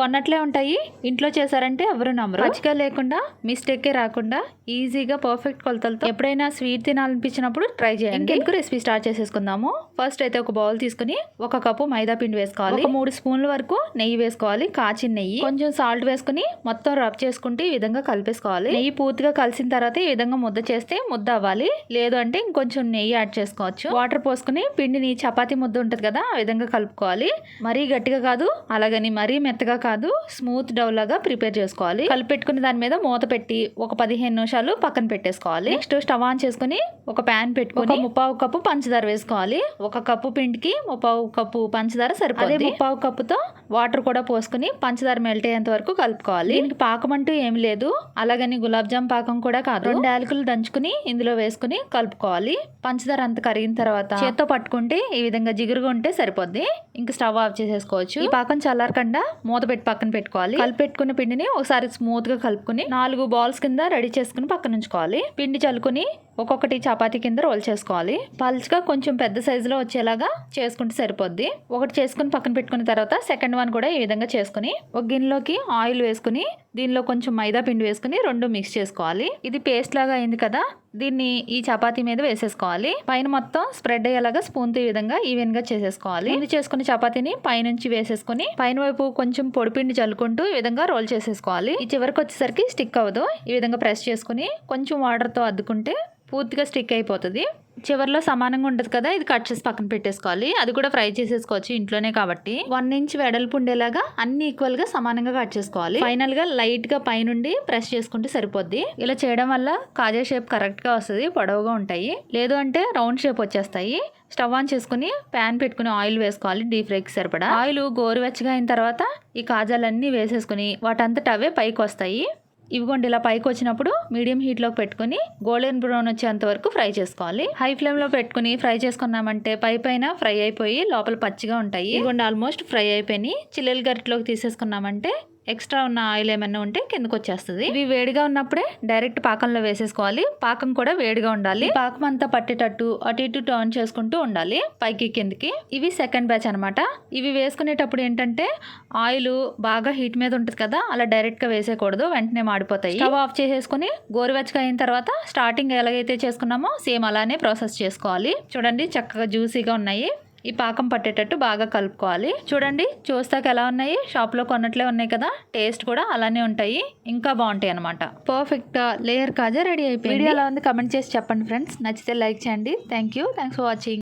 కొన్నట్లే ఉంటాయి. ఇంట్లో చేశారంటే ఎవరు నమ్మరు. పచ్చిగా లేకుండా మిస్టేకే రాకుండా ఈజీగా పర్ఫెక్ట్ కొలతలతో ఎప్పుడైనా స్వీట్ తినాలనిపించినప్పుడు ట్రై చేయండి. ఎందుకు రెసిపీ స్టార్ట్ చేసేసుకుందాము. ఫస్ట్ అయితే ఒక బౌల్ తీసుకుని ఒక కప్పు మైదా పిండి వేసుకోవాలి. ఒక మూడు స్పూన్ల వరకు నెయ్యి వేసుకోవాలి. కాచిన నెయ్యి. కొంచెం సాల్ట్ వేసుకుని మొత్తం రబ్ చేసుకుంటే ఈ విధంగా కలిపేసుకోవాలి. నెయ్యి పూర్తిగా కలిసిన తర్వాత ఈ విధంగా ముద్ద చేస్తే ముద్ద అవ్వాలి. లేదు అంటే ఇంకొంచెం నెయ్యి యాడ్ చేసుకోవచ్చు. వాటర్ పోసుకుని పిండిని చపాతీ ముద్ద ఉంటుంది కదా ఆ విధంగా కలుపుకోవాలి. మరీ గట్టిగా కాదు అలాగని మరీ మెత్తగా కాదు స్మూత్ డౌ లాగా ప్రిపేర్ చేసుకోవాలి. కలిపెట్టుకుని దాని మీద మూత పెట్టి ఒక పదిహేను నిమిషాలు పక్కన పెట్టేసుకోవాలి. నెక్స్ట్ స్టవ్ ఆన్ చేసుకుని ఒక ప్యాన్ పెట్టుకొని ముప్పావు కప్పు పంచదార వేసుకోవాలి. ఒక కప్పు పిండికి ముప్పావు కప్పు పంచదార సరిపోతుంది అదే ముప్పావు కప్పుతో వాటర్ కూడా పోసుకుని పంచదార మెల్ట్ అయ్యేంత వరకు కలుపుకోవాలి. దీనికి పాకం అంటూ ఏమి లేదు. అలాగని గులాబ్ జామ్ పాకం కూడా కాదు. రెండు యాలకులు దంచుకుని ఇందులో వేసుకుని కలుపుకోవాలి. పంచదార అంత కరిగిన తర్వాత చేత్తో పట్టుకుంటే ఈ విధంగా జిగురుగా ఉంటే సరిపోద్ది. ఇంకా స్టవ్ ఆఫ్ చేసేసుకోవచ్చు. ఈ పాకం చల్లారకుండా మూత పెట్టి పక్కన పెట్టుకోవాలి. కలిపెట్టుకున్న పిండిని ఒకసారి స్మూత్గా కలుపుకుని నాలుగు బాల్స్ కింద రెడీ చేసుకుని పక్కన ఉంచుకోవాలి. పిండి చల్లుకుని ఒక్కొక్కటి చపాతీ కింద రోల్ చేసుకోవాలి. పల్చగా కొంచెం పెద్ద సైజులో వచ్చేలాగా చేసుకుంటే సరిపోద్ది. ఒకటి చేసుకుని పక్కన పెట్టుకున్న తర్వాత సెకండ్ వన్ కూడా ఈ విధంగా చేసుకుని ఒక గిన్నెలోకి ఆయిల్ వేసుకుని దీనిలో కొంచెం మైదా పిండి వేసుకుని రెండు మిక్స్ చేసుకోవాలి. ఇది పేస్ట్ లాగా అయింది కదా దీన్ని ఈ చపాతీ మీద వేసేసుకోవాలి. పైన మొత్తం స్ప్రెడ్ అయ్యేలాగా స్పూన్తో ఈ విధంగా ఈవెన్గా చేసేసుకోవాలి. ఇది చేసుకున్న చపాతీని పైనుంచి వేసేసుకుని పైన వైపు కొంచెం పొడిపిండి చల్లుకుంటూ ఈ విధంగా రోల్ చేసేసుకోవాలి. ఈ చివరికి వచ్చేసరికి స్టిక్ అవ్వదు. ఈ విధంగా ప్రెస్ చేసుకుని కొంచెం వాటర్తో అద్దుకుంటే పూర్తిగా స్టిక్ అయిపోతుంది. చివరిలో సమానంగా ఉంటుంది కదా ఇది కట్ చేసి పక్కన పెట్టేసుకోవాలి. అది కూడా ఫ్రై చేసేసుకోవచ్చు ఇంట్లోనే కాబట్టి. వన్ ఇంచ్ వెడల్పు ఉండేలాగా అన్ని ఈక్వల్గా సమానంగా కట్ చేసుకోవాలి. ఫైనల్గా లైట్గా పైనుండి ప్రెస్ చేసుకుంటే సరిపోద్ది. ఇలా చేయడం వల్ల కాజా షేప్ కరెక్ట్గా వస్తుంది పొడవుగా ఉంటాయి. లేదు అంటే రౌండ్ షేప్ వచ్చేస్తాయి. స్టవ్ ఆన్ చేసుకుని ప్యాన్ పెట్టుకుని ఆయిల్ వేసుకోవాలి డీప్ ఫ్రైకి సరిపడా. ఆయిల్ గోరువెచ్చగా అయిన తర్వాత ఈ కాజాలన్నీ వేసేసుకుని వాటంతట అవే పైకి వస్తాయి. ఇవిగోండి ఇలా పైకి వచ్చినప్పుడు మీడియం హీట్లోకి పెట్టుకుని గోల్డెన్ బ్రౌన్ వచ్చేంత వరకు ఫ్రై చేసుకోవాలి. హై ఫ్లేమ్లో పెట్టుకుని ఫ్రై చేసుకున్నామంటే పై పైన ఫ్రై అయిపోయి లోపల పచ్చిగా ఉంటాయి. ఇవిగోండి ఆల్మోస్ట్ ఫ్రై అయిపోయి చిల్లెల గరిటలోకి తీసేసుకున్నామంటే ఎక్స్ట్రా ఉన్న ఆయిల్ ఏమైనా ఉంటే కిందకు వచ్చేస్తుంది ఇవి వేడిగా ఉన్నప్పుడే డైరెక్ట్ పాకంలో వేసేసుకోవాలి. పాకం కూడా వేడిగా ఉండాలి. పాకం అంతా పట్టేటట్టు అటు ఇటు టర్న్ చేసుకుంటూ ఉండాలి పైకి కిందకి. ఇవి సెకండ్ బ్యాచ్ అనమాట ఇవి వేసుకునేటప్పుడు ఏంటంటే ఆయిల్ బాగా హీట్ మీద ఉంటుంది కదా అలా డైరెక్ట్గా వేసేయకూడదు. వెంటనే మాడిపోతాయి. స్టవ్ ఆఫ్ చేసేసుకుని గోరువెచ్చగా అయిన తర్వాత స్టార్టింగ్ ఎలాగైతే చేసుకున్నామో సేమ్ అలానే ప్రాసెస్ చేసుకోవాలి. చూడండి చక్కగా జ్యూసీగా ఉన్నాయి. ఈ పాకం పట్టేటట్టు బాగా కలుపుకోవాలి. చూడండి చూస్తాక ఎలా ఉన్నాయి? షాప్లో కొన్నట్లే ఉన్నాయి కదా? టేస్ట్ కూడా అలానే ఉంటాయి. ఇంకా బాగుంటాయి అనమాట పర్ఫెక్ట్ లేయర్ కాజా రెడీ అయిపోయింది. వీడియో ఎలా ఉంది కమెంట్ చేసి చెప్పండి ఫ్రెండ్స్. నచ్చితే లైక్ చేయండి. Thank you thanks for watching.